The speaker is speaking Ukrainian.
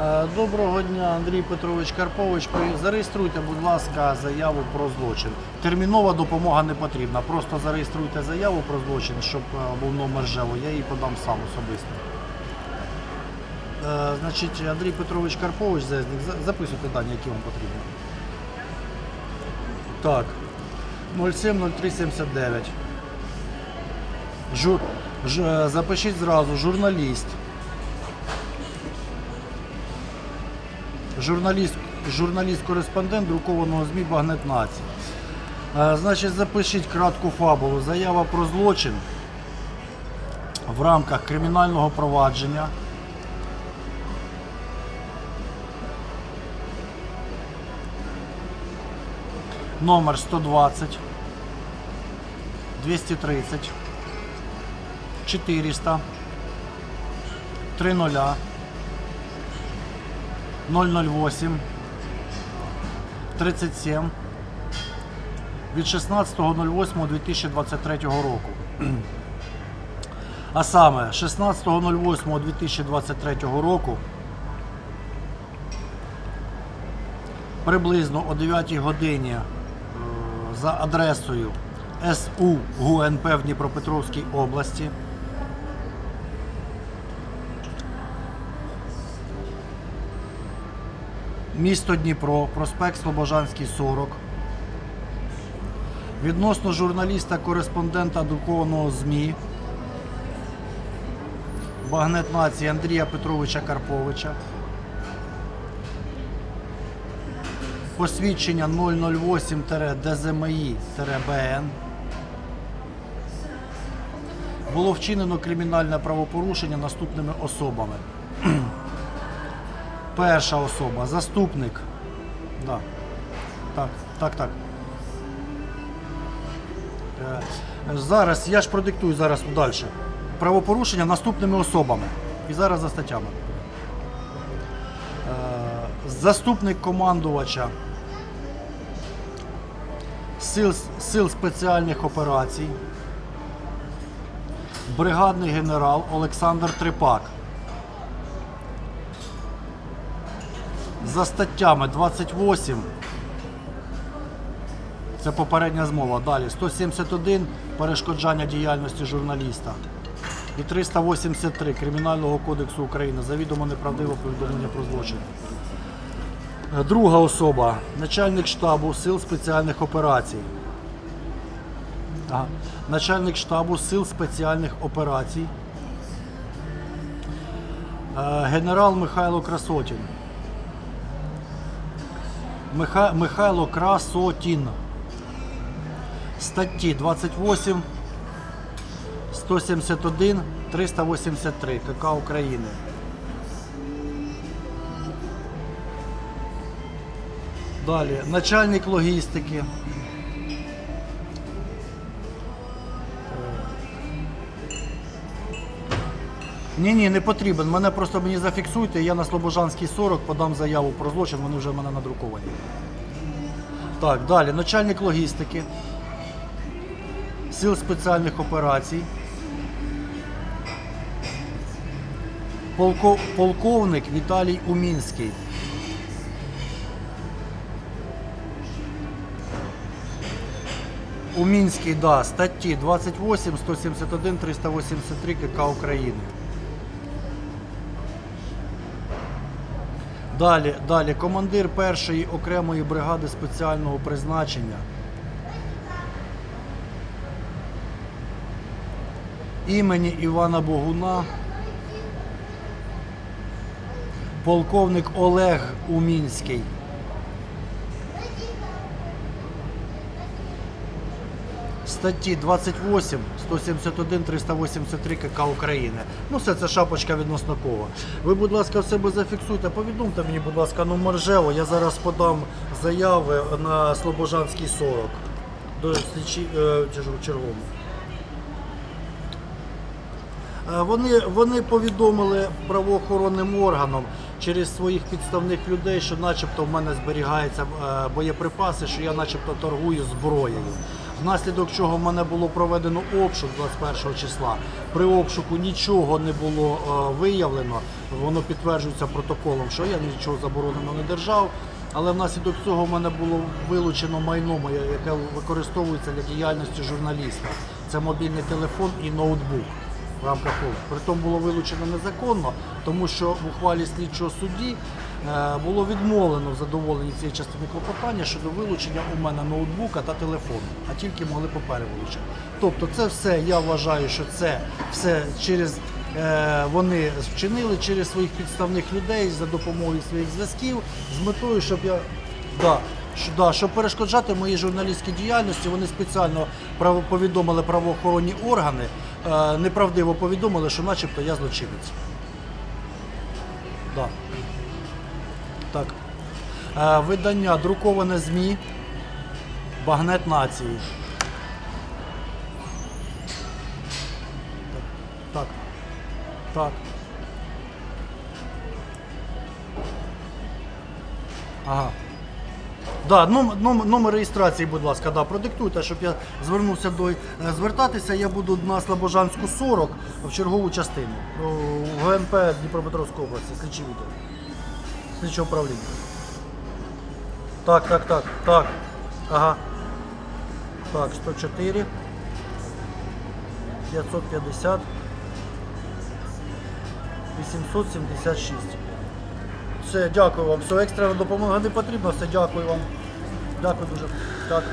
Е, Доброго дня, Андрій Петрович Карпович. Зареєструйте, будь ласка, заяву про злочин. Термінова допомога не потрібна. Просто зареєструйте заяву про злочин, щоб е, був номер ЖЕВО. Я її подам сам особисто. Е, Значить, Андрій Петрович Карпович, Зезник, записуйте дані, які вам потрібні. Так. 070379. Жу, ж, запишіть зразу, журналіст. Журналіст, журналіст-кореспондент друкованого ЗМІ Багнет Нації. Е, Значить, запишіть кратку фабулу. Заява про злочин в рамках кримінального провадження. Номер 120 230 400 30 008 37 від 16.08.2023 року. А саме 16.08.2023 року приблизно о 9 годині е, за адресою СУ ГУНП в Дніпропетровській області Місто Дніпро, проспект Слобожанський 40. Відносно журналіста-кореспондента друкованого ЗМІ Багнет нації Андрія Петровича Карповича. Посвідчення 008-ДЗМІ-БН. Було вчинено кримінальне правопорушення наступними особами. Перша особа, заступник. Да. Так, так, так. Е, Зараз я ж продиктую зараз далі. Правопорушення наступними особами. І зараз за статтями. Е, Заступник командувача сил, сил спеціальних операцій. Бригадний генерал Олександр Трипак. За статтями 28. Це попередня змова. Далі 171 перешкоджання діяльності журналіста. І 383 Кримінального кодексу України. Завідомо неправдиве повідомлення про злочин. Е, Друга особа начальник штабу Сил спеціальних операцій. Начальник штабу Сил спеціальних операцій. Е, Генерал Михайло Красотін. Миха... Михайло Красотін. Статті 28, 171, 383 КК України. Далі. Начальник логістики. Ні, ні, не потрібен. Мене просто мені зафіксуйте, я на Слобожанський 40 подам заяву про злочин, вони вже в мене надруковані. Так, далі. Начальник логістики. Сил спеціальних операцій. Полко- полковник Віталій Умінський. Умінський, да, статті 28, 171, 383 КК України. Далі, далі, командир першої окремої бригади спеціального призначення. Імені Івана Богуна. Полковник Олег Умінський. Статті 28, 171, 383 КК України. Ну, все це шапочка відносно кого. Ви, будь ласка, в себе зафіксуйте, повідомте мені, будь ласка, номер ЖЕО. Я зараз подам заяви на Слобожанський 40 до слідчі, е, чер- черговому. Е, Вони, вони повідомили правоохоронним органам через своїх підставних людей, що начебто в мене зберігаються е, боєприпаси, що я начебто торгую зброєю. Внаслідок чого в мене було проведено обшук 21 числа. При обшуку нічого не було е, виявлено, воно підтверджується протоколом, що я нічого забороненого не держав. Але внаслідок цього в мене було вилучено майно, моє, яке використовується для діяльності журналіста. Це мобільний телефон і ноутбук в рамках. Притом було вилучено незаконно, тому що в ухвалі слідчого судді було відмовлено в задоволенні цієї частини клопотання щодо вилучення у мене ноутбука та телефону, а тільки могли папери вилучити. Тобто, це все я вважаю, що це все через е, вони вчинили через своїх підставних людей за допомогою своїх зв'язків з метою, щоб я да, що, да, щоб перешкоджати моїй журналістській діяльності, вони спеціально право- повідомили правоохоронні органи, е, неправдиво повідомили, що начебто я злочинець. Да. Так. Е, видання друковане ЗМІ. Багнет нації. Так. Так. Ага. Да, ном- ном- номер реєстрації, будь ласка, да, продиктуйте, щоб я звернувся до е, звертатися. Я буду на Слобожанську 40 в чергову частину. о, В ГНП Дніпропетровської області, слідчий відділ. Слідче управління. Так, так, так, так. Ага. Так, 104. 550. 876. Все, дякую вам. Все, екстрена допомога не потрібна. Все, дякую вам. Дякую дуже. Так.